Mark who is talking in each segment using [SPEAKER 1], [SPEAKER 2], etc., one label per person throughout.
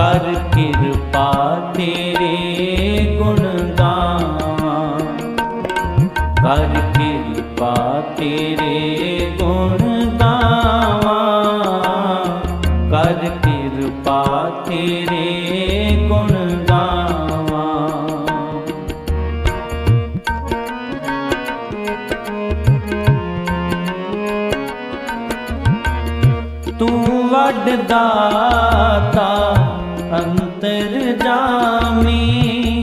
[SPEAKER 1] ਕਰ ਕਿਰਪਾ ਤੇਰੇ ਗੁਣ ਗਾਵਾਂ ਕਰ ਕਿਰਪਾ ਤੇਰੇ ਗੁਣ ਗਾਵਾਂ ਕਰ ਕਿਰਪਾ ਤੇਰੇ ਗੁਣ ਗਾਵਾਂ ਤੂੰ ਵੱਡ ਦਾਤਾ ਅੰਤਰ ਜਾਮੀ।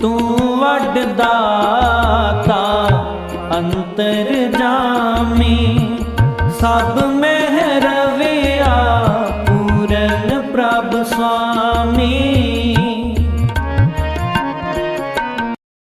[SPEAKER 1] ਤੂੰ ਵੱਡ ਦਾਤਾ ਅੰਤਰ ਜਾਮੀ। ਸਭ